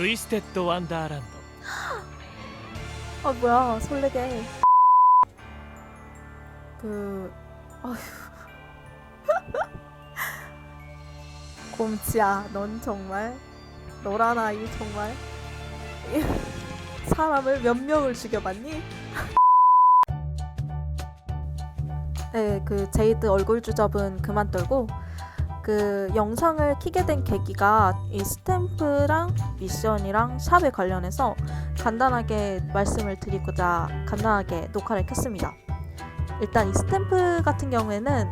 ツイステッドワンダーランド 아 뭐야 설레게 그 아휴 곰치야 넌 정말 너란 아이 정말 사람을 몇 명을 죽여봤니? 네, 그 제이드 얼굴 주접은 그만 떨고 그 영상을 키게 된 계기가 이 스탬프랑 미션이랑 샵에 관련해서 간단하게 말씀을 드리고자 간단하게 녹화를 켰습니다. 일단 이 스탬프 같은 경우에는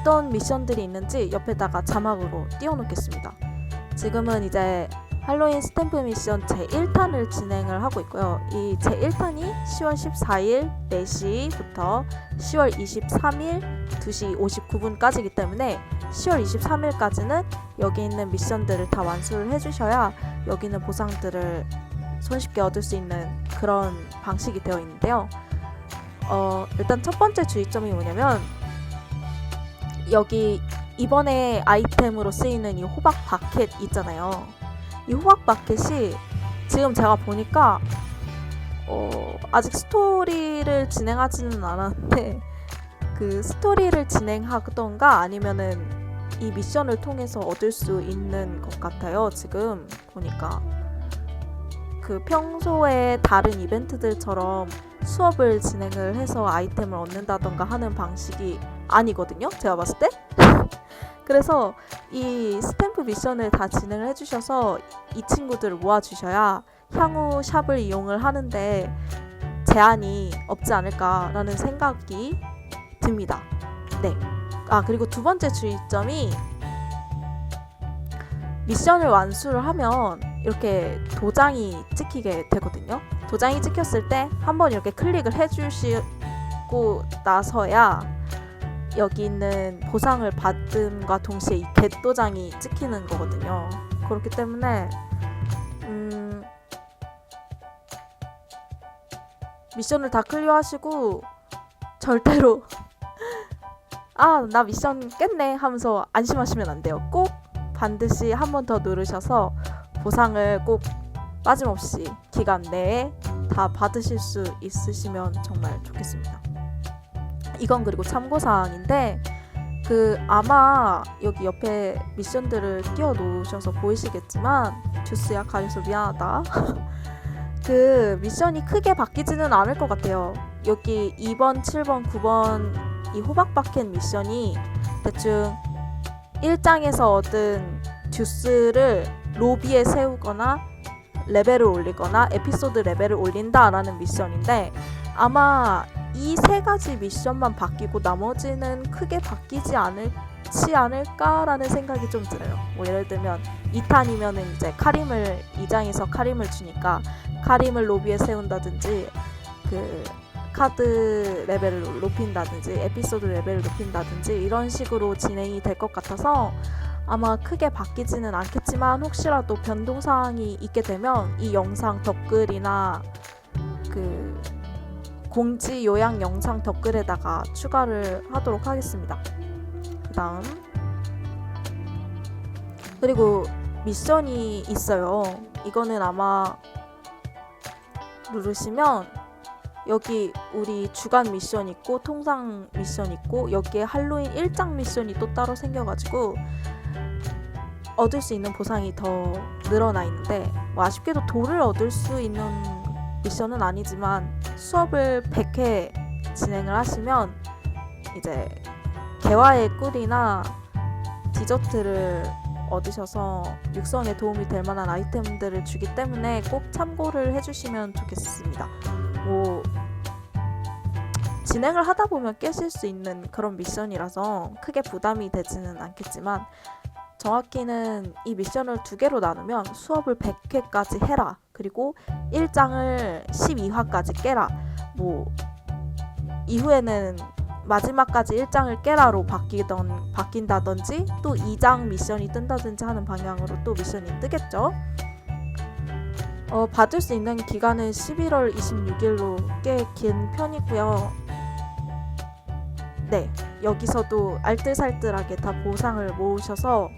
어떤 미션들이 있는지 옆에다가 자막으로 띄워놓겠습니다. 지금은 이제 할로윈 스탬프 미션 제1탄을 진행을 하고 있고요. 이 제1탄이 10월 14일 4시부터 10월 23일 2시 59분까지이기 때문에 10월 23일까지는 여기 있는 미션들을 다 완수를 해주셔야 여기 있는 보상들을 손쉽게 얻을 수 있는 그런 방식이 되어 있는데요. 어, 일단 첫 번째 주의점이 뭐냐면 여기 이번에 아이템으로 쓰이는 이 호박 바켓 있잖아요. 이 호박 바켓이 지금 제가 보니까 어, 아직 스토리를 진행하지는 않았는데 그 스토리를 진행하던가 아니면은 이 미션을 통해서 얻을 수 있는 것 같아요. 지금 보니까 그 평소에 다른 이벤트들처럼 수업을 진행을 해서 아이템을 얻는다던가 하는 방식이 아니거든요. 제가 봤을 때. 그래서 이 스탬프 미션을 다 진행을 해주셔서 이 친구들을 모아주셔야 향후 샵을 이용을 하는데 제한이 없지 않을까라는 생각이 듭니다. 네. 아, 그리고 두 번째 주의점이 미션을 완수를 하면 이렇게 도장이 찍히게 되거든요. 도장이 찍혔을 때 한번 이렇게 클릭을 해주시고 나서야 여기 있는 보상을 받음과 동시에 이 겟도장이 찍히는 거거든요. 그렇기 때문에 음, 미션을 다 클리어하시고 절대로 아 나 미션 깼네 하면서 안심하시면 안 돼요. 꼭 반드시 한 번 더 누르셔서 보상을 꼭 빠짐없이 기간 내에 다 받으실 수 있으시면 정말 좋겠습니다. 이건 그리고 참고사항인데 그 아마 여기 옆에 미션들을 띄워 놓으셔서 보이시겠지만 주스야 가려서 미안하다. 그 미션이 크게 바뀌지는 않을 것 같아요. 여기 2번, 7번, 9번 이 호박바켓 미션이 대충 1장에서 얻은 듀스를 로비에 세우거나 레벨을 올리거나 에피소드 레벨을 올린다라는 미션인데 아마 이 세 가지 미션만 바뀌고 나머지는 크게 바뀌지 않을지 않을까라는 생각이 좀 들어요. 뭐 예를 들면 2탄이면은 이제 카림을 2장에서 카림을 주니까 카림을 로비에 세운다든지 그 카드 레벨을 높인다든지 에피소드 레벨을 높인다든지 이런 식으로 진행이 될 것 같아서 아마 크게 바뀌지는 않겠지만 혹시라도 변동 사항이 있게 되면 이 영상 댓글이나 그 공지 요약 영상 댓글에다가 추가를 하도록 하겠습니다. 그 다음 그리고 미션이 있어요. 이거는 아마 누르시면 여기 우리 주간 미션 있고 통상 미션 있고 여기에 할로윈 1장 미션이 또 따로 생겨가지고 얻을 수 있는 보상이 더 늘어나 있는데 뭐 아쉽게도 돌을 얻을 수 있는 미션은 아니지만 수업을 100회 진행을 하시면 이제 개화의 꿀이나 디저트를 얻으셔서 육성에 도움이 될 만한 아이템들을 주기 때문에 꼭 참고를 해주시면 좋겠습니다. 뭐 진행을 하다 보면 깨실 수 있는 그런 미션이라서 크게 부담이 되지는 않겠지만 정확히는 이 미션을 두 개로 나누면 수업을 100회까지 해라. 그리고 1장을 12화까지 깨라. 뭐 이후에는 마지막까지 1장을 깨라로 바뀌던 바뀐다든지 또 2장 미션이 뜬다든지 하는 방향으로 또 미션이 뜨겠죠. 어, 받을 수 있는 기간은 11월 26일로 꽤 긴 편이고요. 네, 여기서도 알뜰살뜰하게 다 보상을 모으셔서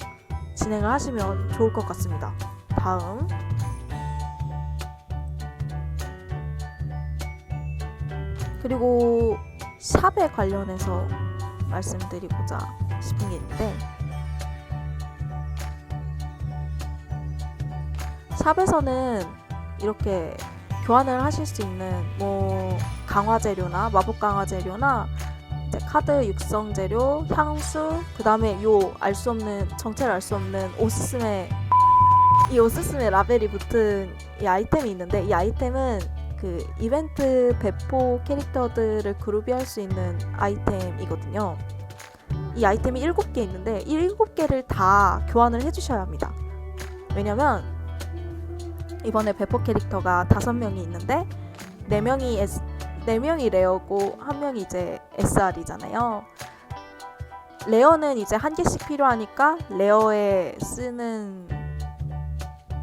진행을 하시면 좋을 것 같습니다. 다음. 그리고 샵에 관련해서 말씀드리고자 싶은 게 있는데, 샵에서는 이렇게 교환을 하실 수 있는 뭐 강화 재료나 마법 강화 재료나 이제 카드 육성 재료, 향수, 그 다음에 요 알 수 없는 정체를 알 수 없는 오스스메 이 오스스메 라벨이 붙은 이 아이템이 있는데 이 아이템은 그 이벤트 배포 캐릭터들을 그룹이할 수 있는 아이템이거든요. 이 아이템이 7개 있는데 이 7개를 다 교환을 해주셔야 합니다. 왜냐면 이번에 배포 캐릭터가 5명이 있는데 4명이 S, 4명이 레어고 1명이 이제 SR이잖아요. 레어는 이제 한 개씩 필요하니까 레어에 쓰는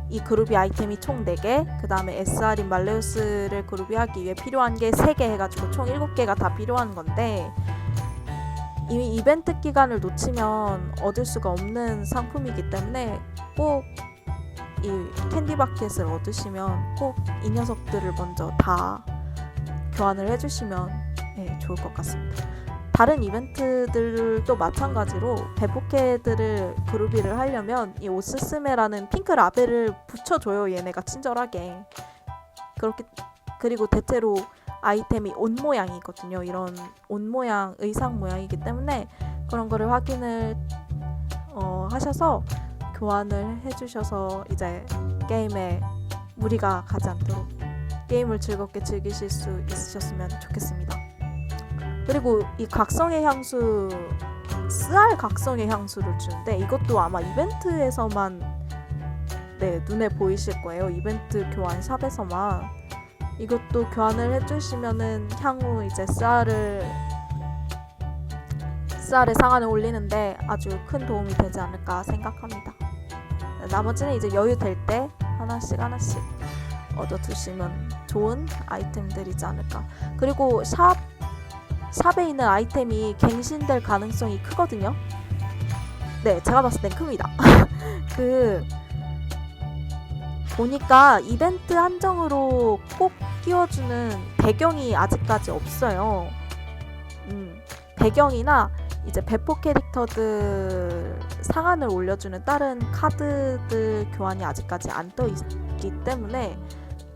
이 그루비 아이템이 총 4개, 그 다음에 SR인 말레우스를 그루비 하기 위해 필요한 게 3개 해가지고 총 7개가 다 필요한 건데 이미 이벤트 기간을 놓치면 얻을 수가 없는 상품이기 때문에 꼭 이 캔디 바켓을 얻으시면 꼭 이 녀석들을 먼저 다 교환을 해주시면 네, 좋을 것 같습니다. 다른 이벤트들도 마찬가지로 배포캐들을 그루비를 하려면 이 오스스메라는 핑크 라벨을 붙여줘요 얘네가 친절하게 그렇게 그리고 대체로 아이템이 옷 모양이거든요 이런 옷 모양 의상 모양이기 때문에 그런 거를 확인을 어, 하셔서 교환을 해주셔서 이제 게임에 무리가 가지 않도록 게임을 즐겁게 즐기실 수 있으셨으면 좋겠습니다. 그리고 이 각성의 향수 쓰알 각성의 향수를 주는데 이것도 아마 이벤트에서만 네 눈에 보이실 거예요. 이벤트 교환 샵에서만 이것도 교환을 해주시면은 향후 이제 쓰알을 쓰알의 상한을 올리는데 아주 큰 도움이 되지 않을까 생각합니다. 나머지는 이제 여유 될 때 하나씩 하나씩 얻어두시면 좋은 아이템들이지 않을까. 그리고 샵 샵에 있는 아이템이 갱신될 가능성이 크거든요. 네, 제가 봤을 땐 큽니다. 그 보니까 이벤트 한정으로 꼭 끼워주는 배경이 아직까지 없어요. 음, 배경이나 이제 배포 캐릭터들 상한을 올려주는 다른 카드들 교환이 아직까지 안 떠 있기 때문에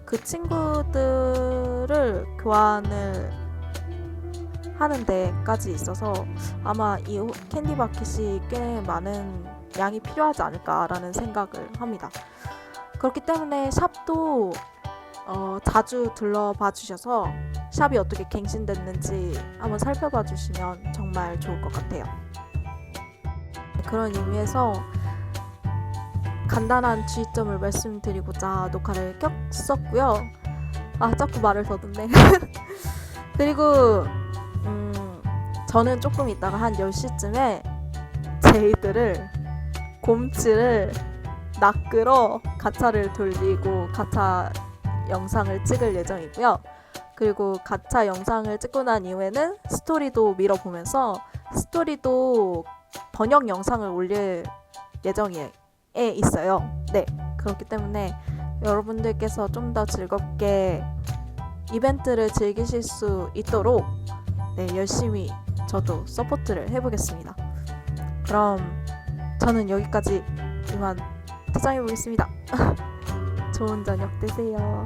그 친구들을 교환을 하는 데까지 있어서 아마 이 호- 캔디 바켓이 꽤 많은 양이 필요하지 않을까라는 생각을 합니다. 그렇기 때문에 샵도 어, 자주 둘러봐 주셔서 샵이 어떻게 갱신됐는지 한번 살펴봐 주시면 정말 좋을 것 같아요. 그런 의미에서 간단한 주의점을 말씀드리고자 녹화를 켰었고요. 아, 자꾸 말을 더듬네. 그리고 음, 저는 조금 있다가 한 10시쯤에 제이들을 곰치를 낚으러 가차를 돌리고 가차 영상을 찍을 예정이고요. 그리고 가차 영상을 찍고 난 이후에는 스토리도 밀어보면서 스토리도 번역 영상을 올릴 예정에 있어요. 네. 그렇기 때문에 여러분들께서 좀 더 즐겁게 이벤트를 즐기실 수 있도록 네, 열심히 저도 서포트를 해보겠습니다. 그럼 저는 여기까지 이만 퇴장해 보겠습니다. 좋은 저녁 되세요.